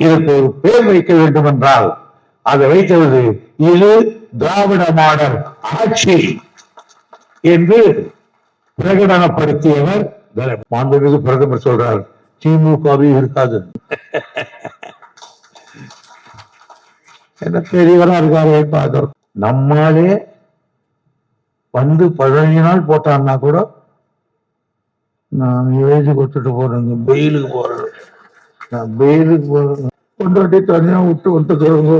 இதற்கு ஒரு பேர் வைக்க வேண்டும் என்றால் அதை வைத்தது இது திராவிட மாடல் ஆட்சி என்று பிரகடனப்படுத்தியவர் மாண்புமிகு பிரதமர் சொல்றார் திமுகவே இருக்காது. என்ன பெரியவரா இருக்காரு பார்க்கிறோம் நம்மாலே வந்து பதினஞ்சு நாள் போட்டான்னா கூட நான் எழுதி கொடுத்துட்டு போறேங்க. வெயிலுக்கு போறேன். நான் வெயிலுக்கு போறேன் கொண்டாட்டி தனியா விட்டு வந்துக்கிறவங்க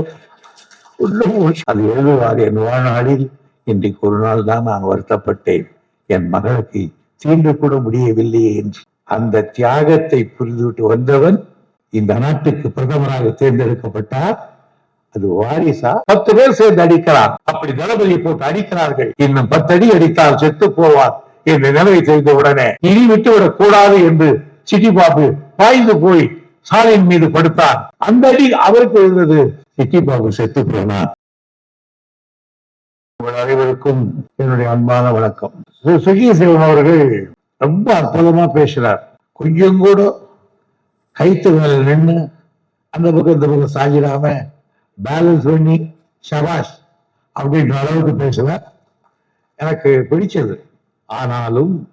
உள்ள போய் அது எழுதுவார் என் வாழ்நாளில் இன்றைக்கு ஒரு நாள் தான் நான் வருத்தப்பட்டேன். என் மகளுக்கு தீண்டு கூட முடியவில்லையே என்று. அந்த தியாகத்தை புரிந்துவிட்டு வந்தவன் இந்த நாட்டுக்கு பிரதமராக தேர்ந்தெடுக்கப்பட்டார். அது வாரிசா? பத்து பேர் சேர்ந்து அடிக்கிறார் அப்படி தளபதியை போட்டு அடிக்கிறார்கள். இன்னும் பத்து அடி அடித்தால் செத்து போவார் என்ற நிலையை தெரிந்த உடனே இனி விட்டுவிடக் கூடாது என்று சிட்டி பாபு பாய்ந்து போய் சாலையின் மீது படுத்தார். அந்த அடி அவருக்கு இருந்தது. சிட்டி பாபு செத்து போனார். உங்கள் அனைவருக்கும் என்னுடைய அன்பான வணக்கம். சுகி சிவன் அவர்கள் ரொம்ப அற்புதமா பேசுறார். கொஞ்சம் கூட கைத்து மேல நின்று அந்த பக்கம் இந்த பக்கம் சாஞ்சிடாம பேலன்ஸ் பண்ணி ஷபாஷ் அப்படின்ற அளவுக்கு பேசுவார். எனக்கு பிடிச்சது. ஆனாலும்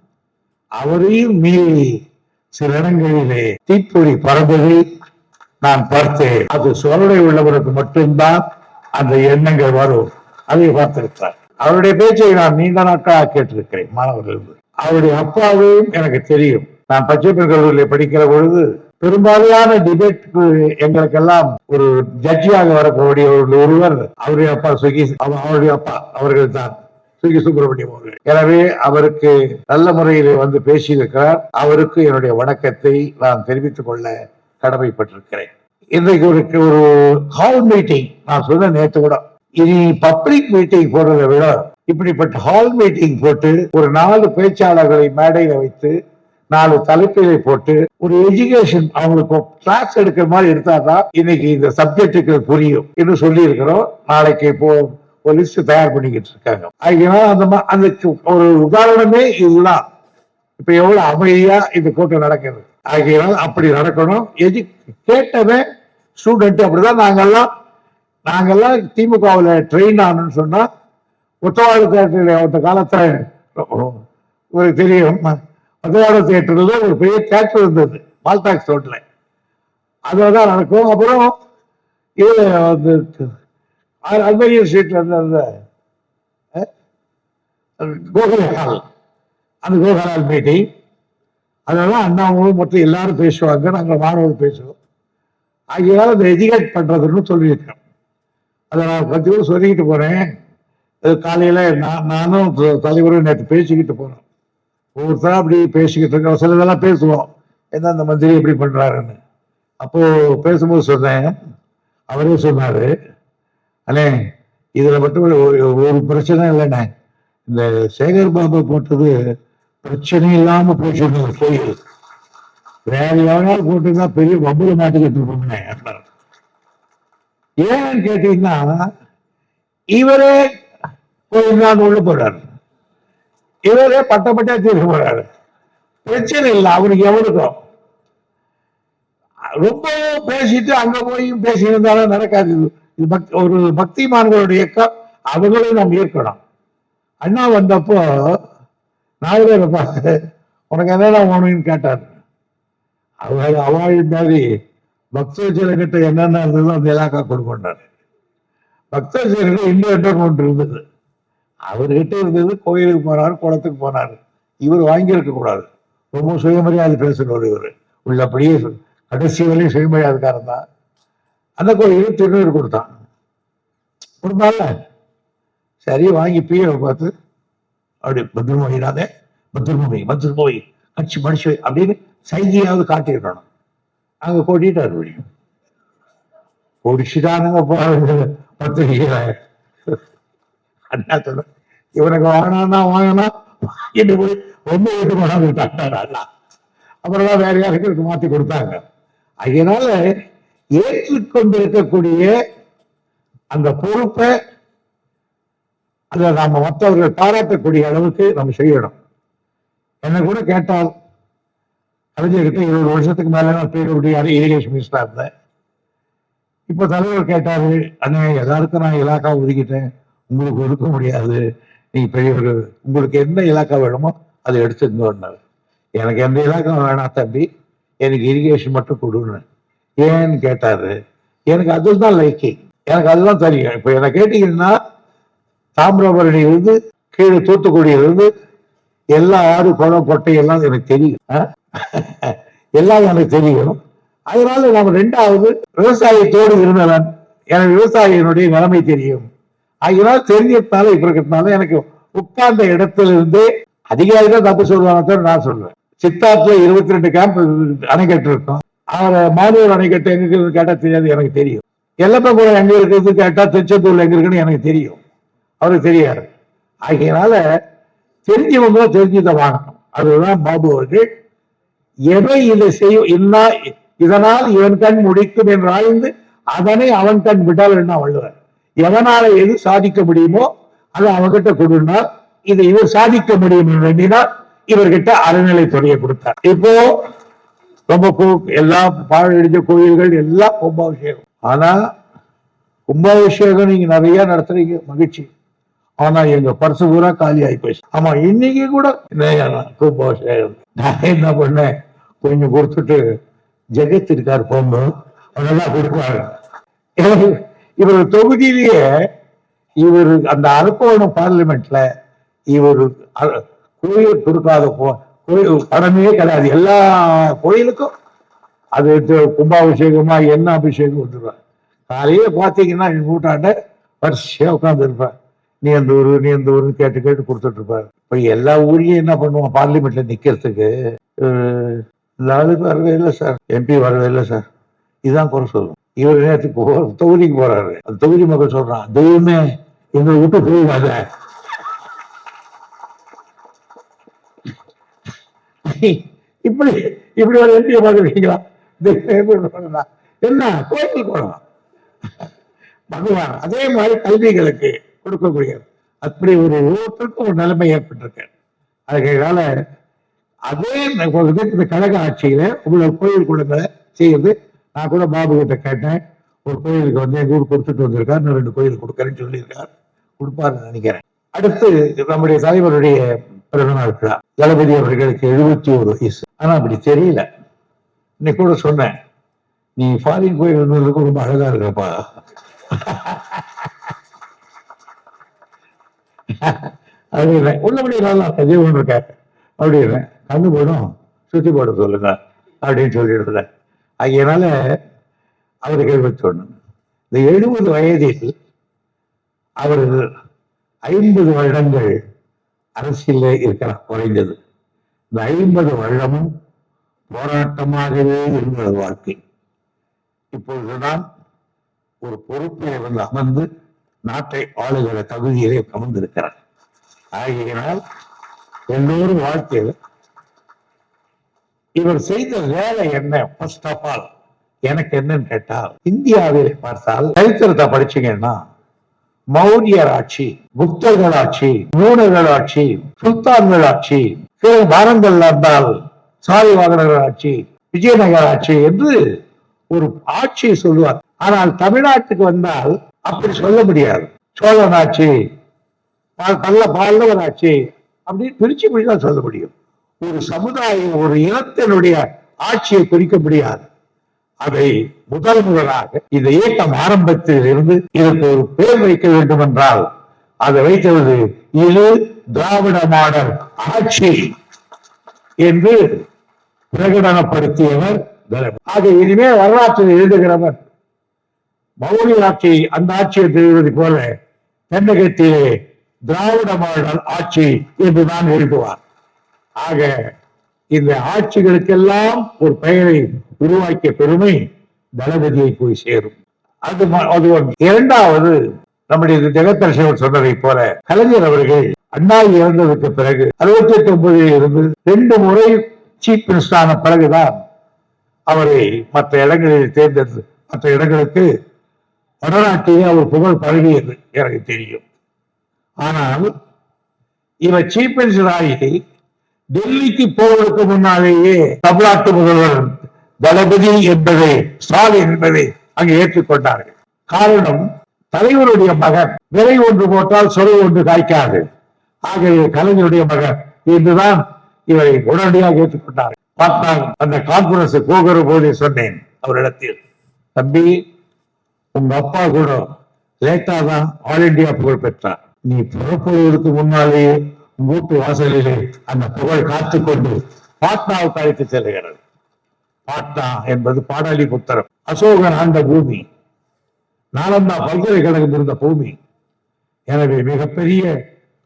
அவரையும் மீறி சில இடங்களிலே தீப்பொறி பறந்ததை நான் பார்த்தேன். அது சுவருடை உள்ளவருக்கு மட்டும்தான் அந்த எண்ணங்கள் வரும். அதை பார்த்திருக்கிறார். அவருடைய பேச்சை நான் நீண்ட நாட்களாக கேட்டிருக்கிறேன் மாணவர்கள். அவருடைய அப்பாவையும் எனக்கு தெரியும். நான் பச்சைப்பன் கல்லூரியில் படிக்கிற பொழுது பெரும்பாலான டிபேட்க்கு எங்களுக்கெல்லாம் ஒரு ஜட்ஜியாக வரக்கூடிய ஒரு ஒருவர் அவருடைய அப்பா சுகி அவருடைய அப்பா அவர்கள் தான் சுகி சுப்பிரமணியம் அவர்கள் எனவே அவருக்கு நல்ல முறையில் வந்து பேசியிருக்கிறார். அவருக்கு என்னுடைய வணக்கத்தை நான் தெரிவித்துக் கொள்ள கடமைப்பட்டிருக்கிறேன். இன்றைக்கு ஒரு ஒரு ஹால் மீட்டிங் நான் சொன்ன நேற்று கூட. இனி பப்ளிக் மீட்டிங் போடுறதை விட இப்படிப்பட்ட ஹால் மீட்டிங் போட்டு ஒரு நாலு பேச்சாளர்களை மேடையில வைத்து நாலு தலைப்பிலை போட்டு ஒரு எஜுகேஷன் அவங்களுக்கு கிளாஸ் எடுக்கிற மாதிரி எடுத்தாதான் இன்னைக்கு இந்த சப்ஜெக்டுக்கு புரியும். என்று சொல்லி இருக்கிறோம் நாளைக்கு இப்போ ஒரு தயார் பண்ணிக்கிட்டு இருக்காங்க. அதனால அந்த அந்த ஒரு உதாரணமே இதுதான். இப்ப எவ்வளவு அமைதியா இந்த கூட்டம் நடக்கிறது ஆகையினால் அப்படி நடக்கணும். எது கேட்டவன் ஸ்டூடெண்ட் அப்படிதான் நாங்கெல்லாம் நாங்கெல்லாம் திமுகவில் ட்ரெயின் ஆனோம்னு சொன்னா ஒத்தவாடு தேட்டரில் அந்த காலத்துல ஒரு தெரியும். ஒத்தவாடு தேட்டர்ல ஒரு பெரிய தேட்டர் இருந்தது மால்டாக்ஸ் ரோட்ல. அதில் தான் நடக்கும். அப்புறம் இது வந்து அல்பேனியன் சீட்டில் இருந்த அந்த கோகுல் அந்த கோகலால் மீட்டிங் அதெல்லாம் அண்ணாவும் மொத்தம் எல்லாரும் பேசுவாங்க நாங்கள் மாணவர்கள் பேசுவோம் ஆகியதால் அதை எஜுகேட் பண்ணுறதுன்னு சொல்லியிருக்கேன் அதை நான் பத்து கூட சொல்லிக்கிட்டு போகிறேன் காலையில் நான் நானும் த- தலைவரும் நேற்று பேசிக்கிட்டு போகிறோம் ஒவ்வொருத்தரும் அப்படி பேசிக்கிட்டு இருக்கோம் சிலதெல்லாம் பேசுவோம் என்ன அந்த மந்திரி எப்படி பண்ணுறாருன்னு அப்போது பேசும்போது சொன்னேன் அவரே சொன்னார் அண்ணே இதுல மட்டும் ஒரு பிரச்சனை இல்லைண்ணே. இந்த சேகர் பாபு போட்டது பிரச்சனை இல்லாம போச்சு கோயில். வேற யாராவது போட்டுருந்தா பெரிய வம்புல மாட்டிக்கிட்டு இருப்போம்னே ஏன்னு கேட்டீங்கன்னா இவரே கோயில் உள்ள போறாரு. இவரே பட்டப்பட்டா தீர்க்க போறாரு. பிரச்சனை இல்லை அவருக்கு எவனுக்கும் ரொம்ப பேசிட்டு அங்க போய் பேசியிருந்தாலும் நடக்காது இது. பக்தி ஒரு பக்திமான்களுடைய இயக்கம் அவங்களையும் நாம் ஏற்கணும். அண்ணா வந்தப்போ நாலு உனக்கு என்னடா வேணும்னு கேட்டார். அவர் அவாழ் மாதிரி பக்தஜனங்கிட்ட என்னென்ன இருந்ததோ அந்த இலாக்கா கொடுக்கொண்டார் பக்தஜனங்க இன்னும் என்டர்மெண்ட் இருந்தது. அவர்கிட்ட இருந்தது கோயிலுக்கு போனார் குளத்துக்கு போனார். இவர் வாங்கியிருக்க கூடாது. ரொம்ப சுயமரியாதை பேசுகிறவர் இவர். உள்ளபடியே கடைசி வரையும் சுயமரியாதைக்காரன் தான். அந்த கோயிலுக்கு திருநீர் கொடுத்தான். கொடுத்தால சரி வாங்கி பிஏவை பார்த்து அப்படி பத்திரமொழினாதே பத்திரமொழி பத்திரமொழி கட்சி மனுஷ அப்படின்னு சைகையாவது காட்டியிருக்கணும். அங்கே கொட்டிட்டார் முடியும் குடிச்சுட்டானுங்க பத்திரிகையில அண்ணா சொல்ல இவனுக்கு வாங்கினா வாங்கினா வாங்கிட்டு போய் ரொம்ப வீட்டு கொண்டாந்து விட்டாங்க அண்ணா. அப்புறம் தான் வேற யாருக்கு மாற்றி கொடுத்தாங்க. அதனால ஏற்றுக்கொண்டிருக்கக்கூடிய அந்த பொறுப்பை அதை நாம மற்றவர்கள் பாராட்டக்கூடிய அளவுக்கு நம்ம செய்யணும். என்ன கூட கேட்டால் கலைஞர்கிட்ட இருபது வருஷத்துக்கு மேல நான் பேருடைய இரிகேஷன் மினிஸ்டரா இருந்தேன். இப்ப தலைவர் கேட்டாரு அண்ணே எல்லாருக்கும் நான் இலாக்கா ஒதுக்கிட்டேன். உங்களுக்கு ஒதுக்க முடியாது. நீங்க பெரியவர்கள் உங்களுக்கு என்ன இலாக்கா வேணுமோ அதை எடுத்துக்கோன்னாரு. எனக்கு எந்த இலாக்கா வேணாம் தம்பி. எனக்கு இரிகேஷன் மட்டும் கொடுன்னு. ஏன்னு கேட்டாரு. எனக்கு அதுதான் லைக்கிங் எனக்கு அதுதான் தெரியும். இப்போ என்ன கேட்டீங்கன்னா தாமிரபரணியிலிருந்து கீழே தூத்துக்குடியிலிருந்து எல்லா ஆறு குளம் கொட்டை எல்லாம் எனக்கு தெரியும். எல்லாம் எனக்கு தெரியும். அதனால நம்ம ரெண்டாவது விவசாயத்தோடு இருந்தவன். எனக்கு விவசாயியினுடைய நிலைமை தெரியும். அதனால தெரிஞ்சதுனால இப்ப இருக்கிறதுனால எனக்கு உட்கார்ந்த இடத்துல இருந்தே அதிகாரிகள் தப்பு சொல்லுவாங்க நான் சொல்றேன் சித்தாத்துல இருபத்தி ரெண்டு கேம்ப் அணைக்கட்டு இருக்கும் மாதூர் மாணவர் அணைக்கட்டு எங்க இருக்குன்னு கேட்டா தெரியாது எனக்கு தெரியும். எல்லப்பகுளம் எங்க இருக்கிறது கேட்டா திருச்செந்தூர்ல எங்க இருக்குன்னு எனக்கு தெரியும். அவருக்கு தெரியாது. ஆகையினால தெரிஞ்சவங்க தெரிஞ்சுதான் வாங்கணும். அதுதான் பாபு அவர்கள். எவை இதை செய்யும் இன்னா இதனால் இவன் கண் முடிக்கும் என்று ஆய்ந்து அதனை அவன் கண் விடால் என்ன வள்ளுவர்? எவனால எது சாதிக்க முடியுமோ அதை அவன்கிட்ட கொடுனார் இதை இவர் சாதிக்க முடியும் என்று எண்ணினார் இவர்கிட்ட அறநிலைத்துறையை கொடுத்தார். இப்போ ரொம்ப கு- எல்லா பாழடிஞ்ச கோயில்கள் எல்லாம் கும்பாபிஷேகம். ஆனா கும்பாபிஷேகம் நீங்க நிறைய நடத்துறீங்க மகிழ்ச்சி. ஆனா எங்க பர்சு பூரா காலி ஆகி போயிடுச்சு ஆமா இன்னைக்கு கூட என்ன கும்பாபிஷேகம். நான் என்ன பண்ணேன் கொஞ்சம் கொடுத்துட்டு ஜெகத் இருக்கார் பொம்பு அதெல்லாம் கொடுப்பாரு. இவர் தொகுதியிலேயே இவர் அந்த அரக்கோணம் பார்லிமெண்ட்ல இவர் அ- கோயில் கொடுக்காத போ- கோயில் படமே கிடையாது. எல்லா கோயிலுக்கும் அது கும்பாபிஷேகமா என்ன அபிஷேகம் வந்துருவார் காலையில பார்த்தீங்கன்னா எங்க கூட்டாண்ட வரிசையா உட்காந்து இருப்பேன் நீ எந்த ஊரு நீ எந்த ஊருன்னு கேட்டு கேட்டு கொடுத்துட்டு இருப்பாரு இப்போ எல்லா ஊர்லயும் என்ன பண்ணுவோம்? பார்லிமெண்ட்ல நிக்கிறதுக்கு. லாலு வரவே இல்லை சார். எம்பி வரவே இல்லை சார். இதுதான் குறை சொல்லும் இவர் நேரத்துக்கு தொகுதிக்கு போறாரு. அந்த தொகுதி மக்கள் சொல்றான் தெய்வமே எங்களை விட்டு போயிடாத இப்படி இப்படி ஒரு எம்பியை பார்க்குறீங்களா என்ன? கோயில் போகலாம் பகவான் அதே மாதிரி கல்விகளுக்கு கொடுக்கக்கூடியது அப்படி ஒரு ஒவ்வொருத்தருக்கும் ஒரு நிலைமை ஏற்பட்டிருக்கு. அதுக்கால அதே இந்த கழக ஆட்சியில உங்களோட கோயில் குளங்களை செய்யறது நான் கூட பாபு கிட்ட கேட்டேன். ஒரு கோயிலுக்கு வந்து எங்க ஊர் கொடுத்துட்டு வந்திருக்காரு. இன்னும் ரெண்டு கோயில் கொடுக்கறேன்னு சொல்லியிருக்காரு. கொடுப்பாருன்னு நினைக்கிறேன். அடுத்து நம்முடைய தலைவருடைய பிறந்தநாள் விழா. தளபதி அவர்களுக்கு எழுபத்தி ஒரு வயசு. ஆனா அப்படி தெரியல. இன்னைக்கு கூட சொன்னேன். நீ ஃபாரின் போய் வந்ததுக்கு ரொம்ப அழகா இருக்கப்பா. அப்படின்னு உள்ளபடி நல்லா ஜீவன் இருக்க அப்படின்னு கண்ணு போடும். சுத்தி போட சொல்லுங்க. அப்படின்னு சொல்லிடுறேன் அதனால அவருக்கு எழுபத்தி ஒண்ணு. இந்த எழுபது வயதில் அவர்கள் ஐம்பது வருடங்கள் அரசியல இருக்கலாம் குறைந்தது. இந்த ஐம்பது வருடமும் போராட்டமாகவே இருந்தது வாழ்க்கை. இப்பொழுதுதான் ஒரு பொறுப்பை வந்து அமர்ந்து நாட்டை ஆளுகிற தகுதியிலே அமர்ந்திருக்கிறார். ஆகையினால் எல்லோரும் வாழ்க்கையில் இவர் செய்த வேலை என்ன? ஃபர்ஸ்ட் ஆஃப் ஆல் எனக்கு என்னன்னு கேட்டால் இந்தியாவில் பார்த்தால் சரித்திரத்தை படிச்சீங்கன்னா மௌரியர் ஆட்சி மூடர்களாட்சி ஆட்சி பிறகு பாரந்தல் இருந்தால் சாரி ஆட்சி விஜயநகர ஆட்சி என்று ஒரு ஆட்சியை சொல்லுவார். ஆனால் தமிழ்நாட்டுக்கு வந்தால் அப்படி சொல்ல முடியாது. சோழன் ஆட்சி பல்ல பல்லவன் ஆட்சி அப்படின்னு பிரிச்சு பிடிச்சு தான் சொல்ல முடியும். ஒரு சமுதாயம் ஒரு இனத்தினுடைய ஆட்சியை குறிக்க முடியாது. அதை முதல் முதலாக இந்த இயக்கம் ஆரம்பத்தில் இருந்து இதற்கு ஒரு பேர் வைக்க வேண்டும் என்றால் அதை வைத்தது இது திராவிட மாடல் ஆட்சி என்று பிரகடனப்படுத்தியவர் ஆக இனிமே வரலாற்றில் எழுதுகிறவர் மௌரிய ஆட்சி அந்த ஆட்சியை தெரிவது போல தென்னகத்திலே திராவிட மாடல் ஆட்சி என்று தான் எழுதுவார். ஆக இந்த ஆட்சிகளுக்கெல்லாம் ஒரு பெயரை உருவாக்கிய பெருமை தளபதியை போய் சேரும். அது அது ஒன்று இரண்டாவது நம்முடைய ஜெகத்தரசவர் சொன்னதை போல கலைஞர் அவர்கள் அண்ணா இறந்ததற்கு பிறகு அறுபத்தி எட்டு ஒன்பதில் இருந்து ரெண்டு முறை சீஃப் மினிஸ்டர் ஆன பிறகுதான் அவரை மற்ற இடங்களில் தேர்ந்தெடுத்து மற்ற இடங்களுக்கு வடநாட்டிலே அவர் புகழ் பரவியது எனக்கு தெரியும். ஆனால் இவர் சீஃப் மினிஸ்டர் ஆகி டெல்லிக்கு போவதற்கு முன்னாலேயே தமிழ்நாட்டு முதல்வர் தளபதி என்பதை ஸ்டாலின் என்பதை அங்கு ஏற்றுக்கொண்டார்கள் காரணம் தலைவருடைய மகன் விலை ஒன்று போட்டால் சொறை ஒன்று காய்க்காது. ஆகவே கலைஞருடைய மகன் என்றுதான் இவரை உடனடியாக ஏற்றுக்கொண்டார் பார்த்தால் அந்த கான்பரன்ஸ் போகிற போதே சொன்னேன் அவரிடத்தில் தம்பி உங்க அப்பா கூட லேட்டா தான் ஆல் இண்டியா புகழ் பெற்றார். நீ புறப்படுவதற்கு முன்னாலேயே மூட்டு வாசலிலே அந்த புகழ் காத்துக்கொண்டு பாட்னாவுக்கு அழைத்து செல்கிறது பாட்னா என்பது பாடாலிபுத்திரம் அசோகன் ஆண்ட பூமி. நாலந்தா பல்கலைக்கழகம் இருந்த பூமி. எனவே மிகப்பெரிய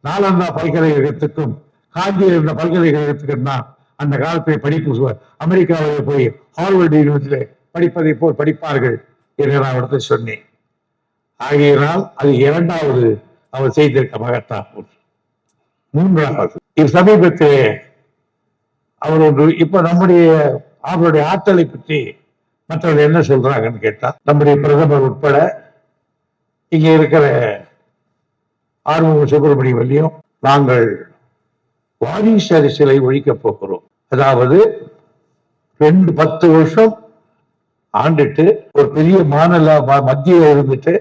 நாலந்தா பல்கலைக்கழகத்துக்கும் காஞ்சியில் இருந்த பல்கலைக்கழகத்துக்கும் தான் அந்த காலத்தில் படிப்பு அமெரிக்காவில் போய் ஹார்வர்டு யூனிவர்சிட்டியிலே படிப்பதை போல் படிப்பார்கள் என்று நான் அவர்கிட்ட சொன்னேன். ஆகையினால் அது இரண்டாவது அவர் செய்திருக்க மகத்தாகும் மூன்றாவது இது சமீபத்திலே அவர் ஒன்று இப்ப நம்முடைய அவருடைய ஆற்றலை பற்றி மற்றவர்கள் என்ன சொல்றாங்கன்னு கேட்டா நம்முடைய பிரதமர் உட்பட இங்கே இருக்கிற ஆர்வம் சுப்பிரமணியம் வள்ளியும் நாங்கள் வாரிசு அரசியலை ஒழிக்கப் போகிறோம். அதாவது ரெண்டு பத்து வருஷம் ஆண்டுட்டு ஒரு பெரிய மாநில ம- இருந்துட்டு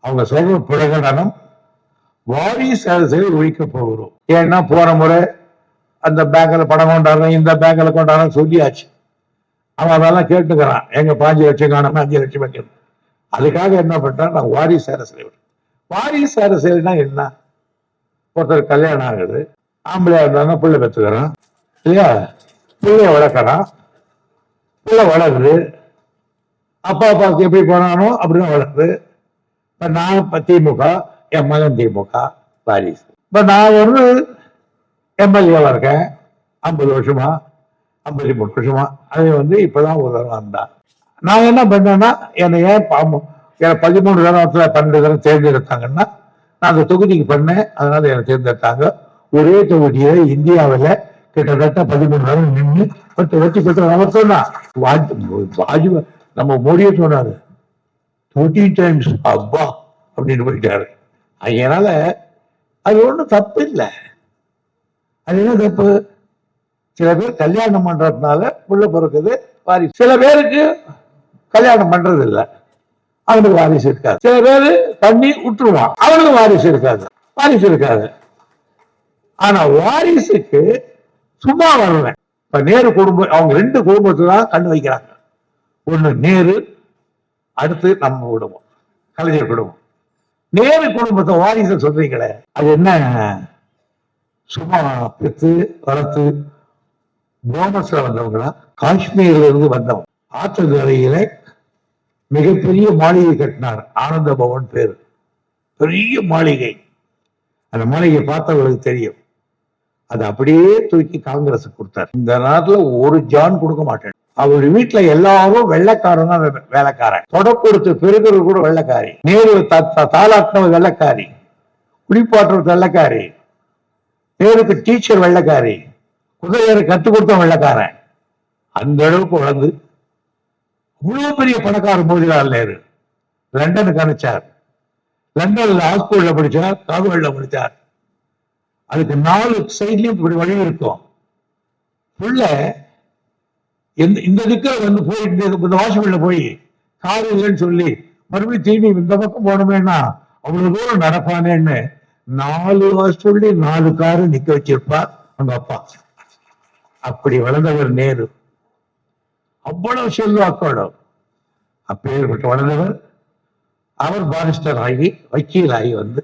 அவங்க சொல்ற பிரகடனம் வாரிசு அரசியலை ஒழிக்கப் போகிறோம். ஏன்னா போன முறை அந்த பேங்க்ல பணம் கொண்டாடுறோம் இந்த பேங்க்ல கொண்டாடுறோம் சொல்லியாச்சு. அவன் அதெல்லாம் கேட்டுக்கிறான். எங்க பாஞ்சு லட்சம் காணாம அஞ்சு லட்சம் வைக்கணும் அதுக்காக என்ன பண்றான்? நான் வாரிசு அரசியல் வாரிசு அரசியல்னா என்ன? ஒருத்தர் கல்யாணம் ஆகுது. ஆம்பளை இருந்தாங்கன்னா பிள்ளை பெற்றுக்கிறான் இல்லையா? பிள்ளைய வளர்க்குறான். பிள்ளை வளருது. அப்பா அப்பாவுக்கு எப்படி போனானோ அப்படின்னு வளருது. இப்ப நான் இப்போ திமுக என் மகன் திமுக வாரிசு. இப்ப நான் ஒரு எம்எல்ஏவாக இருக்கேன். ஐம்பது வருஷமா ஐம்பத்தி மூணு வருஷமா. அது வந்து இப்போதான் ஒரு தடவை வந்தான் நான் என்ன பண்ணேன்னா என்னை ஏன் பாம்பு எனக்கு பதிமூணு தடவை பன்னெண்டு தடவை தேர்ந்தெடுத்தாங்கன்னா நான் அந்த தொகுதிக்கு பண்ணேன். அதனால என்னை தேர்ந்தெடுத்தாங்க. ஒரே தொகுதியை இந்தியாவில் கிட்டத்தட்ட பதிமூணு தடவை நின்று பத்து வெற்றி பெற்ற அவர் சொன்னான் வாஜ்பாய் நம்ம மோடியே சொன்னாரு. ஃபோர்டீன் டைம்ஸ் அப்பா அப்படின்னு போயிட்டாரு. அதனால அது ஒன்றும் தப்பு இல்லை. அது என்ன தப்பு சில பேர் கல்யாணம் பண்றதுனால புள்ள பிறக்குது வாரிசு. சில பேருக்கு கல்யாணம் பண்றது இல்லை அவனுக்கு வாரிசு இருக்காது. சில பேர் தண்ணி விட்டுருவான். அவனுக்கு வாரிசு இருக்காது. வாரிசு இருக்காது. ஆனா வாரிசுக்கு சும்மா வரல இப்ப நேரு குடும்பம் அவங்க ரெண்டு குடும்பத்துல தான் கண்டு வைக்கிறாங்க. ஒண்ணு நேரு அடுத்து நம்ம குடும்பம் கலைஞர் குடும்பம். நேரு குடும்பத்தை வாரிசு சொல்றீங்களே அது என்ன? சும்மா பெற்று வளர்த்து போனஸ்ல வந்தவங்களா? காஷ்மீர்ல இருந்து வந்தவங்க ஆற்றங்கரையில மிகப்பெரிய மாளிகை கட்டினார் ஆனந்த பவன் பேர். பெரிய மாளிகை. அந்த மாளிகை பார்த்தவங்களுக்கு தெரியும். அது அப்படியே தூக்கி காங்கிரஸ் கொடுத்தார். இந்த நாட்டுல ஒரு ஜான் கொடுக்க மாட்டேன். அவருடைய வீட்டுல எல்லாரும் வெள்ளைக்காரன் தான் வேலைக்காரன். தொட கொடுத்து கூட வெள்ளைக்காரி. நேரு த- த- தாலாட்டினவர் வெள்ளைக்காரி. குளிப்பாட்டுறது வெள்ளைக்காரி. பேருக்கு டீச்சர் வெள்ளைக்காரி குதிரையரை கற்றுக் கொடுத்த வெள்ளைக்காரன். அந்த அளவுக்கு வளர்ந்து இவ்வளவு பெரிய பணக்கார மோதிலால் நேரு லண்டனுக்கு அனுப்பிச்சார். லண்டன்ல ஆஸ்கூல்ல படிச்சார் காகவல்ல படிச்சார். அதுக்கு நாலு சைட்லயும் இப்படி வழி இருக்கும். புள்ள எந்த இந்த திக்கில வந்து போயிட்டு இந்த வாசல்ல போய் கார் இல்லைன்னு சொல்லி மறுபடியும் திரும்பி இந்த பக்கம் போனோமேன்னா அவ்வளவு தூரம் நடப்பானேன்னு நாலு சொல்லி நாலு காரு நிக்க வச்சிருப்பார் அவங்க அப்பா. அப்படி வளர்ந்தவர் நேரு. அவ்வளவு செல்வாக்கோட அப்பேற்பட்டு வளர்ந்தவர். அவர் பாரிஸ்டர் ஆகி வக்கீல் ஆகி வந்து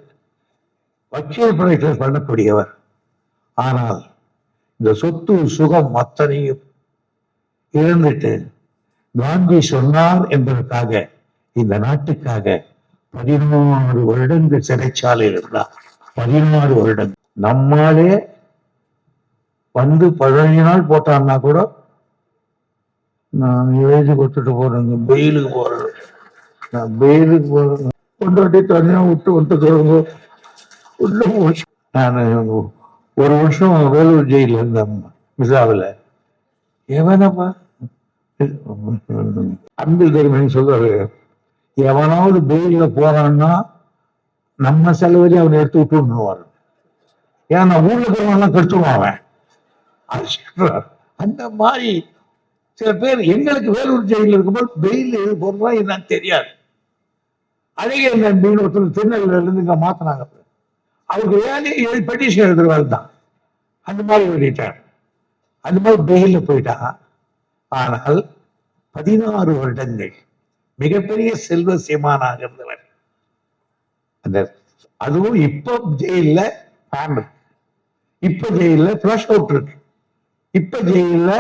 வக்கீல் பிரச்சனை பண்ணக்கூடியவர். ஆனால் இந்த சொத்து சுகம் அத்தனையும் இழந்துட்டு காந்தி சொன்னார் என்பதற்காக இந்த நாட்டுக்காக பதினாறு வருடங்கள் சிறைச்சாலையில் இருந்தார். பதினாறு வருடம். நம்மாலே வந்து பதினஞ்சு நாள் போட்டான்னா கூட நான் எழுதி கொடுத்துட்டு போறேங்க பெயிலுக்கு போறேன். நான் பெயிலுக்கு போறேன். கொண்டாட்டி தனியா விட்டு வந்துக்கிறவங்க உள்ள போச்சு நான் ஒரு வருஷம் வேலூர் ஜெயில இருந்தேன். மிசாவில். எவனப்பா? அன்பில் தருமன் சொல்றாரு எவனாவது பெயில போறான்னா நம்ம செலவரி அவனை எடுத்து விட்டு விட்டுருவாரு ஏன்னா ஊர்ல இருக்கிறவன் கெடுத்துருவான் அவன் அது அந்த மாதிரி சில பேர் எங்களுக்கு வேலூர் ஜெயிலில் இருக்கும்போது பெயில் எது போடுறா என்னன்னு தெரியாது. அழகிய நம்பின்னு ஒருத்தர் திருநெல்வேலியில இருந்து இங்க மாத்தினாங்க. அவருக்கு வேலையை பெட்டிஷன் எழுதுறவர் தான். அந்த மாதிரி வெளியிட்டார் அந்த மாதிரி பெயில போயிட்டான் ஆனால் பதினாறு வருடங்கள் மிகப்பெரிய செல்வ சீமானாக இருந்தவர். அந்த அதுவும் இப்போ ஜெயில ஃபேன் இப்போ இப்ப ஜெயில்ல ஃபிளஷ் அவுட் இருக்கு. இப்ப ஜெயில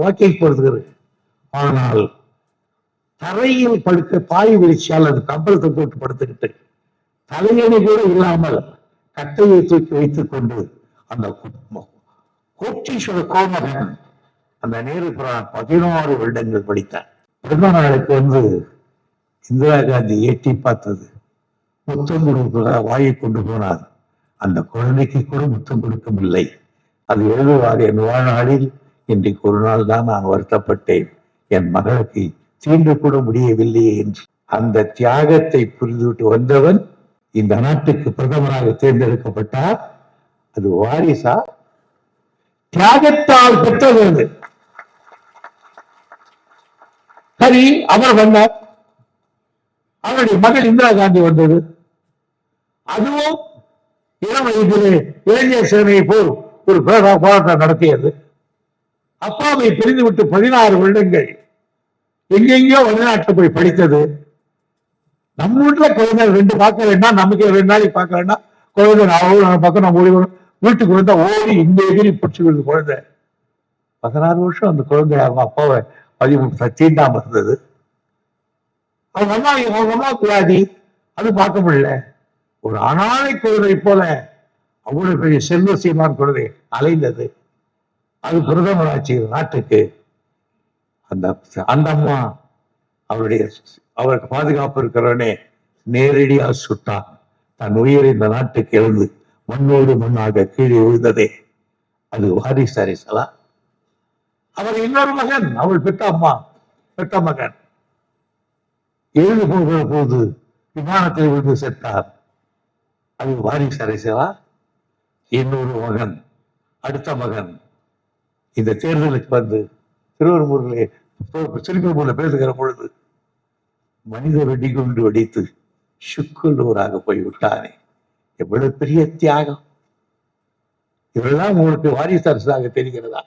வாக்கிங் போறதுக்கு இருக்கு. ஆனால் தரையில் படுக்க பாய் விரிச்சால் அது கம்பளத்தை போட்டு படுத்துக்கிட்டு தலையணி கூட இல்லாமல் கட்டையை தூக்கி வைத்துக் கொண்டு அந்த கோட்டீஸ்வர கோமகன் அந்த நேரு புராணம் பதினாறு வருடங்கள் படித்தார். பிறந்த நாளுக்கு வந்து இந்திரா காந்தி எட்டி பார்த்தது. முத்தம் கொடுக்க வாயை கொண்டு போனார். அந்த குழந்தைக்கு கூட முத்தம் கொடுக்கவில்லை. அது எழுதுவார் என் வாழ்நாளில் இன்றைக்கு ஒரு நாள் தான் நான் வருத்தப்பட்டேன். என் மகளுக்கு தீண்டு கூட முடியவில்லையே என்று. அந்த தியாகத்தை புரிந்துவிட்டு வந்தவன் இந்த நாட்டுக்கு பிரதமராக தேர்ந்தெடுக்கப்பட்டார். அது வாரிசா? தியாகத்தால் பெற்றது சரி அவர் வந்தார். அவருடைய மகள் இந்திரா காந்தி வந்தது. அதுவும் இளம் வயதிலே இளைஞர் சேனையை போல் ஒரு போராட்டம் நடத்தியது. அப்பாவை பிரிந்துவிட்டு பதினாறு வருடங்கள் எங்கெங்கயோ வெளிநாட்டில் போய் படித்தது. நம்ம வீட்டில் குழந்தை ரெண்டு பார்க்க வேண்டாம் நமக்கு ரெண்டு நாளைக்கு பார்க்க வேண்டாம். குழந்தை நான் நம்ம பக்கம் நம்ம ஓடி வீட்டுக்கு வந்தா ஓடி இந்த எதிரி பிடிச்சி விடுது குழந்தை. பதினாறு வருஷம் அந்த குழந்தை அவங்க அப்பாவை பதிமூணு தீண்டாம இருந்தது. அவங்க அம்மா அவங்க அம்மா வியாதி அது பார்க்க முடியல. ஒரு அனாதை குழந்தை போல அவ்வளவு பெரிய செல்வ சீமான் குழந்தை அலைந்தது. அது பிரதமராட்சி நாட்டுக்கு. அந்த அந்த அம்மா அவருடைய அவருக்கு பாதுகாப்பு இருக்கிறவனே நேரடியா சுட்டான். தன் உயிரை இந்த நாட்டுக்கு எழுந்து மண்ணோடு மண்ணாக கீழே விழுந்ததே. அது வாரிசு அரிசலா? அவர் இன்னொரு மகன் அவள் பெற்ற அம்மா பெற்ற மகன். எழுந்து போகிற போது விமானத்தில் விழுந்து செத்தார் அது வாரிசு அரசியலா இன்னொரு மகன் அடுத்த மகன். இந்த தேர்தலுக்கு வந்து திருவரும்பூரிலே திருப்பூர்ல பேசுகிற பொழுது மனித வெடிகுண்டு வெடித்து சுக்குள்ளூராக போய்விட்டானே. எவ்வளவு பெரிய தியாகம். இவெல்லாம் உங்களுக்கு வாரிசு அரசாக தெரிகிறதா?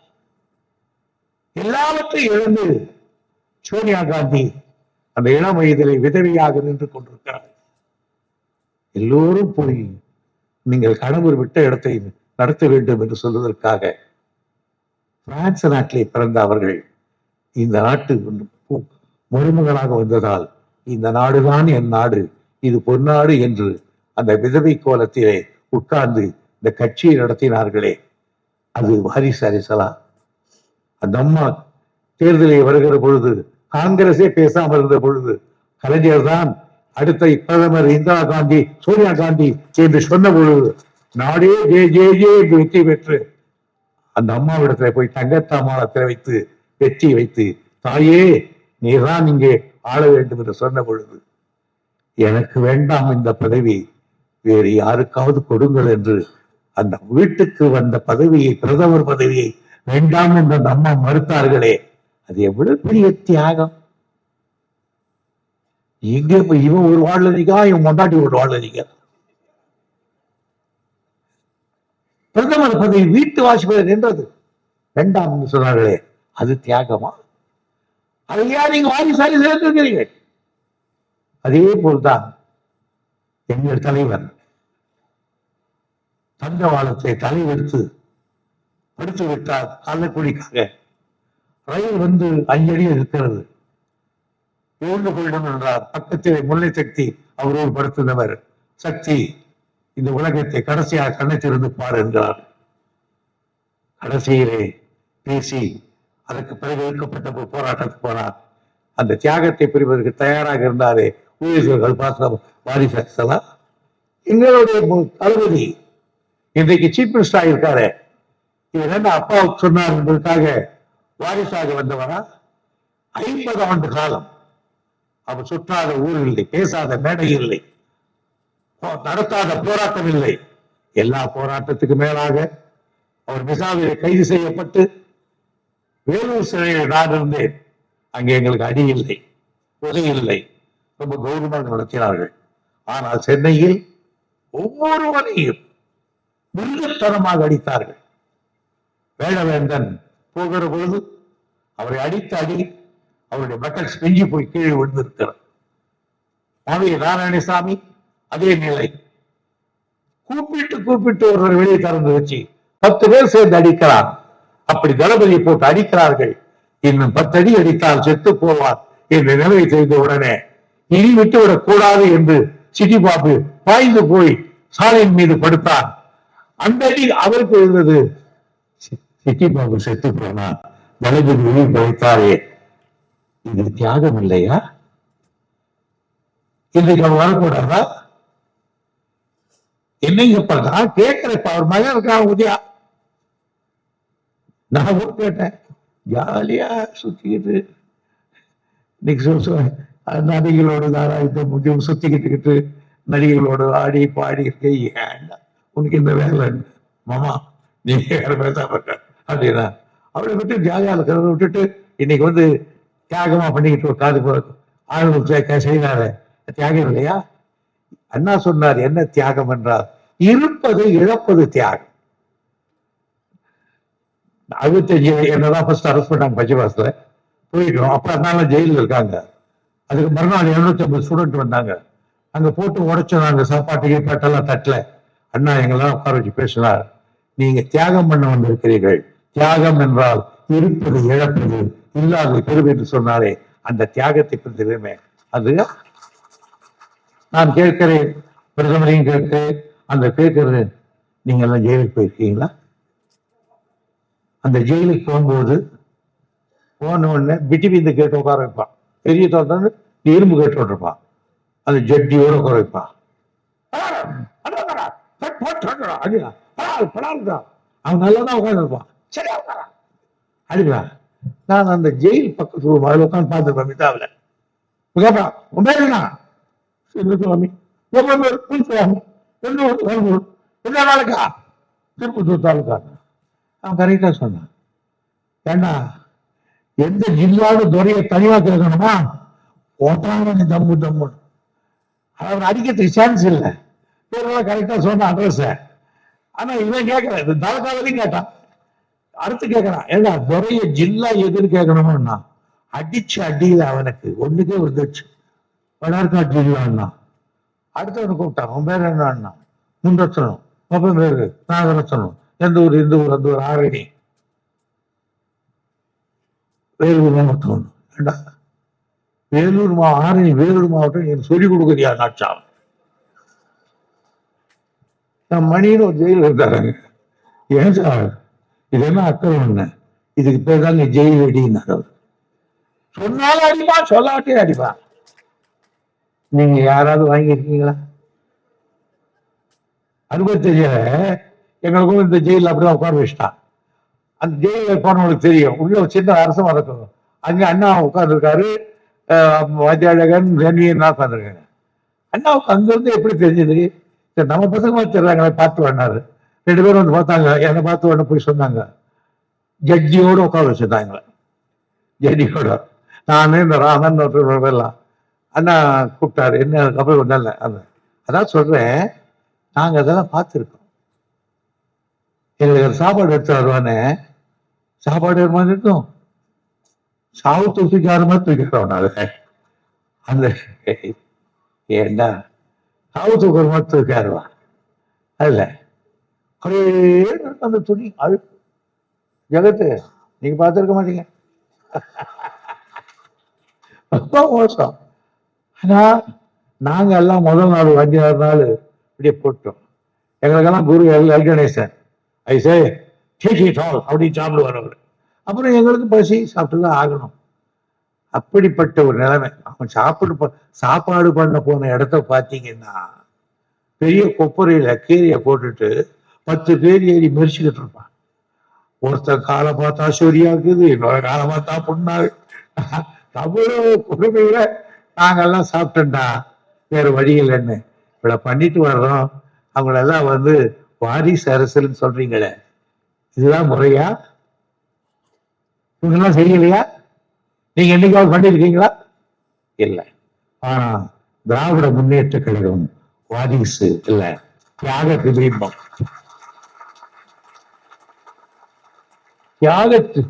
எல்லாவற்றையும் எழுந்து சோனியா காந்தி அந்த இளம் வயதிலே விதவையாக நின்று கொண்டிருக்கிறார். எல்லோரும் போய் நீங்கள் கணவர் விட்ட இடத்தை நடத்த வேண்டும் என்று சொல்வதற்காக பிரான்ஸ் நாட்டிலே பிறந்த அவர்கள் இந்த நாட்டு மருமகனாக வந்ததால் இந்த நாடுதான் என் நாடு இது பொன்னாடு என்று அந்த விதவை கோலத்திலே உட்கார்ந்து இந்த கட்சியை நடத்தினார்களே. அது வாரிசு அரசலா. அந்த அம்மா தேர்தலை வருகிற பொழுது காங்கிரஸே பேசாமல் இருந்த பொழுது கலைஞர் தான் அடுத்த பிரதமர் இந்திரா காந்தி சோனியா காந்தி என்று சொன்ன பொழுது நாடே ஜே ஜே ஜே என்று வெற்றி பெற்று அந்த அம்மாவிடத்துல போய் தங்கத்தாமாலத்தில் வைத்து வெற்றி வைத்து தாயே நீதான் இங்கே ஆள வேண்டும் என்று சொன்ன பொழுது எனக்கு வேண்டாம் இந்த பதவி வேறு யாருக்காவது கொடுங்கள் என்று அந்த வீட்டுக்கு வந்த பதவியை பிரதமர் பதவியை வேண்டாம் என்று அந்த அம்மா மறுத்தார்களே அது எவ்வளவு பெரிய தியாகம்? எங்க இவன் ஒரு வாழ்ல நிக்கா இவன் மொண்டாட்டி ஒரு வாழ்ல நிக்க? பிரதமர் பதவி வீட்டு வாசிப்பது நின்றது. வேண்டாம் சொன்னார்களே அது தியாகமா? அதையா ஏன் நீங்க வாரிசாரி சேர்ந்திருக்கிறீர்கள் அதே போல்தான் எங்கள் தலைவர் தங்கவாளத்தை தலைவெடுத்து படுத்து விட்டார் கள்ளக்குடிக்காக ரயில் வந்து அஞ்சடி இருக்கிறது எழுந்து கொள்ளும் என்றார். பக்கத்திலே முல்லை சக்தி அவரோடு படுத்தினவர் சக்தி இந்த உலகத்தை கடைசியாக கண்ணை திறந்து பார் என்றார். கடைசியிலே பேசி அதற்கு பிறகு எடுக்கப்பட்ட போராட்டத்துக்கு போனார். அந்த தியாகத்தை புரிவதற்கு தயாராக இருந்தாரே ஊழியர்கள் பாசம் வாரி சக்சலா எங்களுடைய மு- தளபதி இன்றைக்கு சீஃப் மினிஸ்டர் ஆகியிருக்காரு இவர் என்ன அப்பாவுக்கு சொன்னார் என்பதற்காக வாரிசாக வந்தவரா ஐம்பது ஆண்டு காலம் அவர் சுற்றாத ஊர் இல்லை பேசாத மேடை இல்லை நடத்தாத போராட்டம் இல்லை. எல்லா போராட்டத்துக்கு மேலாக அவர் மிசாவில் கைது செய்யப்பட்டு வேலூர் சிறையில் நான் இருந்தேன். அங்கே எங்களுக்கு அடி இல்லை உதவி இல்லை. ரொம்ப கௌரவமாக நடத்தினார்கள். ஆனால் சென்னையில் ஒவ்வொருவரையும் மிருகத்தனமாக அடித்தார்கள். வேடவேந்தன் போகிற பொழுது அவரை அடித்த அடி அவருடைய மக்கள் செஞ்சு போய் கீழே விழுந்திருக்கிறார். மாவி நாராயணசாமி அதே நிலை. கூப்பிட்டு கூப்பிட்டு ஒருவர் வெளியே திறந்து வச்சு பத்து பேர் சேர்ந்து அடிக்கிறார். அப்படி தளபதியை போட்டு அடிக்கிறார்கள். இன்னும் பத்து அடி அடித்தால் செத்து போவார் என்ற நிலையை செய்த உடனே இனி விட்டுவிடக் கூடாது என்று சிட்டி பாபு பாய்ந்து போய் சாலையின் மீது படுத்தார். அந்த அடி அவருக்கு இருந்தது. சிட்டி பாபு செத்து போனார். வலது உயிர் படைத்தாரே இது தியாகம் இல்லையா? இன்றைக்கு அவன் வரக்கூடாதா? என்னங்க பண்றா? கேட்கிறப்ப அவர் மகன் இருக்கான் உதயா? நான் கூட கேட்டேன். ஜாலியா சுத்திக்கிட்டு இன்னைக்கு சொ- தாராயத்தை கொஞ்சம் சுத்திக்கிட்டுக்கிட்டு நடிகளோடு ஆடி பாடி இருக்க. ஏன்டா உனக்கு இந்த வேலை மாமா நீ வேற பேசாம அப்படின்னா அவளை விட்டு ஜாலியா இருக்கிறத விட்டுட்டு இன்னைக்கு வந்து தியாகமா பண்ணிக்கிட்டு காது ஆளுநர் செய்யறாரு தியாகம் இல்லையா? அண்ணா சொன்னார் என்ன தியாகம் என்றால் இருப்பது இழப்பது தியாகம். அறுபத்தஞ்சு என்னதான் ஃபர்ஸ்ட் அரெஸ்ட் பண்ணாங்க பச்சைவாசல போயிட்டோம். அப்ப அதனால ஜெயிலில் இருக்காங்க. அதுக்கு மறுநாள் எழுநூத்தி ஐம்பது ஸ்டூடெண்ட் வந்தாங்க. அங்க போட்டு உடைச்சோம் நாங்க. சாப்பாட்டு கீப்பாட்டெல்லாம் தட்டல. அண்ணா எங்கெல்லாம் உட்கார வச்சு பேசினார். நீங்க தியாகம் பண்ண வந்திருக்கிறீர்கள். தியாகம் என்றால் இருப்பது இழப்பது இல்லாத பெருமை என்று சொன்னாரே அந்த தியாகத்தை பற்றி அது நான் கேட்கிறேன் பிரதமரையும் கேட்கிறேன். அந்த கேட்கிறது நீங்க எல்லாம் ஜெயிலுக்கு போயிருக்கீங்களா? அந்த ஜெயிலுக்கு போகும்போது போன உடனே பிட்டி இந்த கேட்டு உட்கார வைப்பான். பெரிய தோட்டம் இரும்பு கேட்டு விட்டுருப்பான் அது ஜட்டியோட உட்கார வைப்பான். அவன் நல்லா தான் உட்காந்துருப்பான் சரியா? உட்காரா அடிப்பா நான் அந்த ஜெயில் பக்கத்து ரூம் அதில் உட்காந்து பார்த்துருப்பேன் மிதாவில் கேட்பா உன் பேர் என்ன? சின்ன சுவாமி. உங்க பேர் புல் சுவாமி. எந்த ஊர்? என்ன நாளுக்கா திருப்பத்தூர் தாலுக்கா. அவன் கரெக்டாக சொன்னான். ஏண்டா எந்த ஜில்லாவது துறையை தனியாக கேட்கணுமா ஓட்டாங்க தம்மு தம்பு அவன் அடிக்கிறதுக்கு சான்ஸ் இல்லை. பேரெல்லாம் கரெக்டாக சொன்ன அட்ரஸ் ஆனா இவன் கேட்கல. இந்த தாலுக்காவிலையும் கேட்டான். அடுத்து கேட்கறான். ஏன்னா துறைய ஜில்லா எதுன்னு கேட்கணும்னா அடிச்சு அடியில அவனுக்கு ஒண்ணுக்கே வந்துச்சு வடார்காட் ஜில்லான்னா அடுத்தவனு கூப்பிட்டான். உன் பேர் என்ன முன்ரத்தனம் முப்பது பேரு நாகரத்தனம் எந்த ஊர்? இந்த ஊர் அந்த ஊர் ஆரணி. வேலூர் மாவட்டம் ஏண்டா? வேலூர் மா ஆரணி வேலூர் மாவட்டம் எனக்கு சொல்லிக் கொடுக்குறியா நாச்சாம் நான் மணின்னு ஒரு ஜெயில் இருந்தாருங்க ஏன் சார்? இதெல்லாம் என்ன? அக்கறை ஒண்ணு இதுக்கு பேர் தாங்க ஜெயில் வெடின்னு அவர். சொன்னாலும் அடிப்பா சொல்லாட்டே அடிப்பா நீங்க யாராவது வாங்கியிருக்கீங்களா? அறுபத்தஞ்சுல எங்களுக்கும் இந்த ஜெயில அப்படிதான் உட்கார வச்சுட்டான். அந்த ஜெயில போனவங்களுக்கு தெரியும். உள்ள ஒரு சின்ன அரசு வளர்க்கணும் அங்கே அண்ணா உட்கார்ந்துருக்காரு. வாத்தியாழகன் ரன்வீர்னா உட்காந்துருக்காங்க அண்ணாவுக்கு அங்கிருந்து எப்படி தெரிஞ்சது? சரி நம்ம பசங்க மாதிரி பார்த்து வேணாரு ரெண்டு பேரும் வந்து பார்த்தாங்க. என்னை பார்த்து உடனே போய் சொன்னாங்க. ஜட்ஜியோட உட்கார வச்சிருந்தாங்க ஜட்ஜியோட. நான் இந்த ராமன் எல்லாம். அண்ணா கூப்பிட்டாரு. என்ன அப்புறம் ஒன்றும் அந்த அதான் சொல்றேன். நாங்கள் அதெல்லாம் பார்த்துருக்கோம். எங்களுக்கு சாப்பாடு எடுத்து வருவானே. சாப்பாடு வருமானு இருக்கும் சாவு தூக்கி யாருமா தூக்கிறோம் நாங்க அந்த ஏண்டா? சாவு தூக்குற மாதிரி தூக்காருவா? அதுல. அப்படியே இருக்கும் அந்த துணி அழு ஜெகத்து நீங்க பார்த்துருக்க மாட்டீங்க. ரொம்ப மோசம். ஆனா நாங்க எல்லாம் முதல் நாள் அஞ்சாறு நாள் இப்படியே போட்டோம். எங்களுக்கெல்லாம் குரு எல் எல் கணேசன். ஐசே டீச்சி டால் அப்படின்னு சாப்பிடுவார் அவர். அப்புறம் எங்களுக்கு பசி சாப்பிட்டு தான் ஆகணும். அப்படிப்பட்ட ஒரு நிலைமை. அவன் சாப்பிட்டு சாப்பாடு பண்ண போன இடத்த பார்த்தீங்கன்னா பெரிய கொப்பரையில் கீரையை போட்டுட்டு பத்து பேர் ஏறி மெரிச்சுக்கிட்டு இருப்பான். ஒருத்தர் காலை பார்த்தா சொரியாக்குது இன்னொரு காலை பார்த்தா பொண்ணாரு தமிழ் பொறுமையில நாங்கெல்லாம் சாப்பிட்டோம்டா. வேற வழி இல்லைன்னு. இவ்வளவு பண்ணிட்டு வர்றோம். அவங்களெல்லாம் வந்து வாரிசு அரசுன்னு சொல்றீங்களே. இதுதான் முறையா? இவங்கெல்லாம் செய்யலையா? நீங்க என்னைக்காவது பண்ணிருக்கீங்களா இல்லை. ஆனா திராவிட முன்னேற்ற கழகம் வாரிசு இல்ல. தியாக பிம்பம் தியாகத்து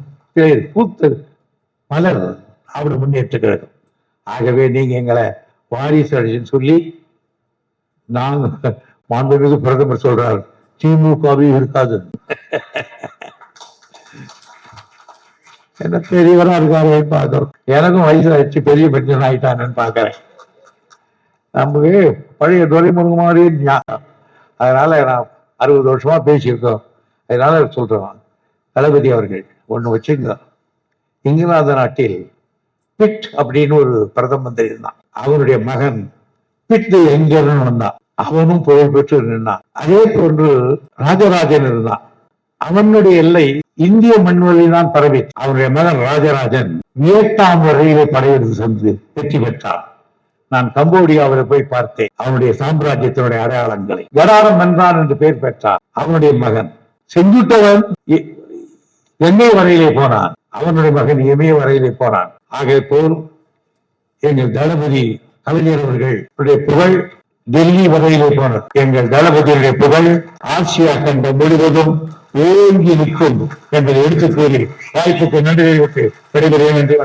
பூத்து மலர் திராவிட முன்னேற்ற கழகம் ஆகவே நீங்க எங்களை வாரிசு அடிச்சுன்னு சொல்லி நாங்க மாண்புமிகு பிரதமர் சொல்றார் திமுகவே இருக்காது. என்ன பெரியவரா இருக்காரு பார்க்கிறோம் எனக்கும் வயசு ஆயிடுச்சு பெரிய மனுஷன் ஆயிட்டானு பாக்குறேன். நமக்கு பழைய துரைமுருக மாதிரியே ஞாபகம் அதனால நான் அறுபது வருஷமா பேசியிருக்கோம். அதனால சொல்றேன். தளபதி அவர்கள் ஒண்ணு வச்சுங்க இங்கிலாந்து நாட்டில் பிட் அப்படின்னு ஒரு பிரதம மந்திரி இருந்தான். அவனுடைய மகன் பிட் எங்கன்னு வந்தான் அவனும் புகழ் பெற்று நின்றான். அதே போன்று ராஜராஜன் இருந்தான். அவனுடைய எல்லை இந்திய மண்வெளி தான் பரவி. அவனுடைய மகன் ராஜராஜன் வியட்நாம் வரையிலே படையெடுத்து சென்று வெற்றி பெற்றான். நான் கம்போடியாவில் போய் பார்த்தேன். அவனுடைய சாம்ராஜ்யத்தினுடைய அடையாளங்களை. வடாரம் என்றான் என்று பெயர் பெற்றான். அவனுடைய மகன் செஞ்சுட்டவன் எண்ணெய் வரையிலே போனான். அவனுடைய மகன் இமய வரையிலே போனான். ஆகவே போல் எங்கள் தளபதி கலைஞர் அவர்களுடைய புகழ் டெல்லி வரையிலே போனார் எங்கள் தளபதியுடைய புகழ் ஆசியா கண்டம் முழுவதும் ஓங்கி நிற்கும் என்பதை எடுத்துக் கூறி வாய்ப்புக்கு நன்றி தெரிவித்து விடைபெறுகிறேன் என்று